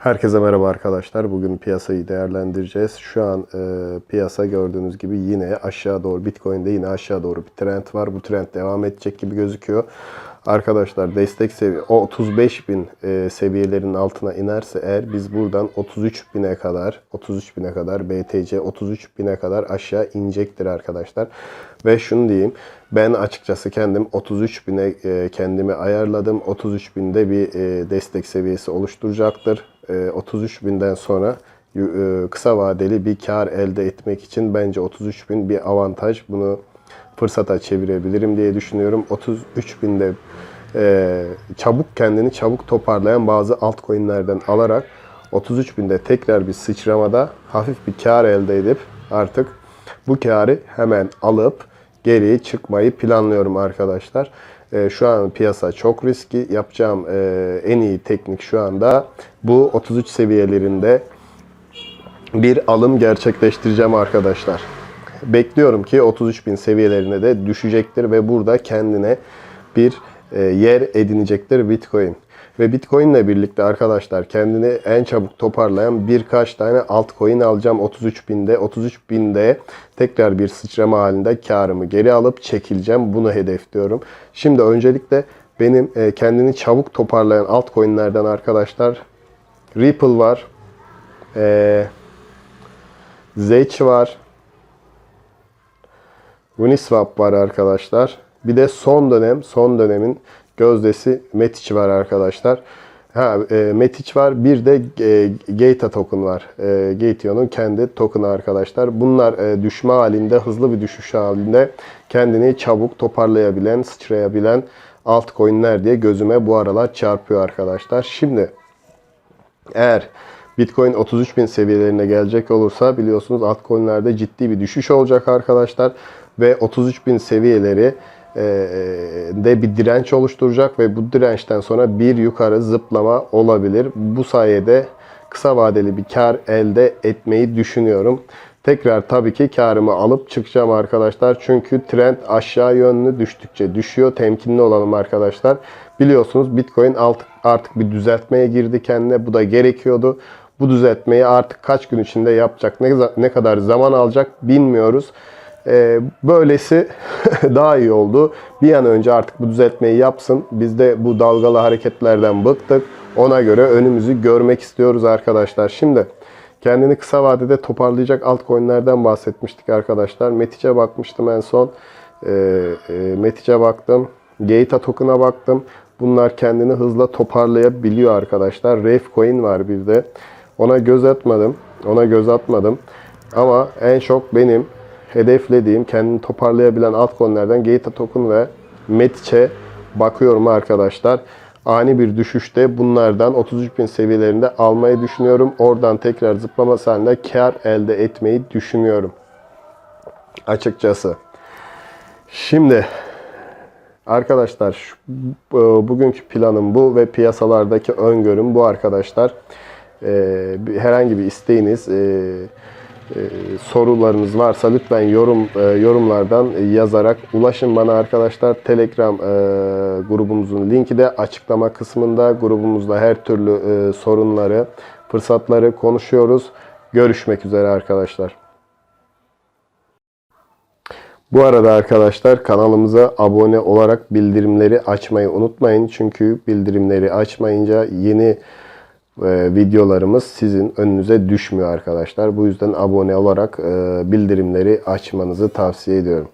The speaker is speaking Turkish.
Herkese merhaba arkadaşlar. Bugün piyasayı değerlendireceğiz. Şu an e, piyasa gördüğünüz gibi yine aşağı doğru Bitcoin'de yine aşağı doğru bir trend var. Bu trend devam edecek gibi gözüküyor. Arkadaşlar destek seviye o 35 bin e, seviyelerinin altına inerse eğer biz buradan 33 bine kadar 33 bine kadar BTC 33 bine kadar aşağı inecektir arkadaşlar. Ve şunu diyeyim ben açıkçası kendim 33 bine e, kendimi ayarladım. 33 binde bir e, destek seviyesi oluşturacaktır. E, 33 binden sonra e, kısa vadeli bir kar elde etmek için bence 33 bin bir avantaj. Bunu fırsata çevirebilirim diye düşünüyorum. 33 binde e, çabuk kendini çabuk toparlayan bazı altcoin'lerden alarak 33 binde tekrar bir sıçramada hafif bir kar elde edip artık bu karı hemen alıp geri çıkmayı planlıyorum arkadaşlar. E, şu an piyasa çok riski. Yapacağım e, en iyi teknik şu anda bu 33 seviyelerinde bir alım gerçekleştireceğim arkadaşlar. Bekliyorum ki 33 bin seviyelerine de düşecektir ve burada kendine bir e, yer edinecektir Bitcoin. Ve Bitcoin ile birlikte arkadaşlar kendini en çabuk toparlayan birkaç tane altcoin alacağım 33 binde. 33 binde tekrar bir sıçrama halinde karımı geri alıp çekileceğim. Bunu hedefliyorum. Şimdi öncelikle benim e, kendini çabuk toparlayan altcoin'lerden arkadaşlar Ripple var. E, Zech var. Uniswap var arkadaşlar. Bir de son dönem, son dönemin gözdesi Matic var arkadaşlar. Ha, e, var. Bir de e, Gata token var. E, kendi token'ı arkadaşlar. Bunlar e, düşme halinde, hızlı bir düşüş halinde kendini çabuk toparlayabilen, sıçrayabilen altcoin'ler diye gözüme bu aralar çarpıyor arkadaşlar. Şimdi eğer Bitcoin 33 bin seviyelerine gelecek olursa biliyorsunuz altcoin'lerde ciddi bir düşüş olacak arkadaşlar. Ve 33 bin seviyeleri e, de bir direnç oluşturacak ve bu dirençten sonra bir yukarı zıplama olabilir. Bu sayede kısa vadeli bir kar elde etmeyi düşünüyorum. Tekrar tabii ki karımı alıp çıkacağım arkadaşlar. Çünkü trend aşağı yönlü düştükçe düşüyor. Temkinli olalım arkadaşlar. Biliyorsunuz Bitcoin artık bir düzeltmeye girdi kendine. Bu da gerekiyordu. Bu düzeltmeyi artık kaç gün içinde yapacak, ne kadar zaman alacak bilmiyoruz. Ee, böylesi daha iyi oldu. Bir an önce artık bu düzeltmeyi yapsın. Biz de bu dalgalı hareketlerden bıktık. Ona göre önümüzü görmek istiyoruz arkadaşlar. Şimdi kendini kısa vadede toparlayacak altcoin'lerden bahsetmiştik arkadaşlar. Metic'e bakmıştım en son. Ee, e, Metic'e baktım. Gata token'a baktım. Bunlar kendini hızla toparlayabiliyor arkadaşlar. Ravecoin var bir de. Ona göz atmadım. Ona göz atmadım. Ama en çok benim hedeflediğim, kendini toparlayabilen altcoin'lerden Gata Token ve Metic'e bakıyorum arkadaşlar. Ani bir düşüşte bunlardan 33.000 seviyelerinde almayı düşünüyorum. Oradan tekrar zıplama halinde kar elde etmeyi düşünüyorum. Açıkçası. Şimdi arkadaşlar şu, bugünkü planım bu ve piyasalardaki öngörüm bu arkadaşlar. Ee, herhangi bir isteğiniz, e, e, sorularınız varsa lütfen yorum e, yorumlardan yazarak ulaşın bana arkadaşlar. Telegram e, grubumuzun linki de açıklama kısmında. Grubumuzda her türlü e, sorunları, fırsatları konuşuyoruz. Görüşmek üzere arkadaşlar. Bu arada arkadaşlar kanalımıza abone olarak bildirimleri açmayı unutmayın. Çünkü bildirimleri açmayınca yeni e, videolarımız sizin önünüze düşmüyor arkadaşlar. Bu yüzden abone olarak e, bildirimleri açmanızı tavsiye ediyorum.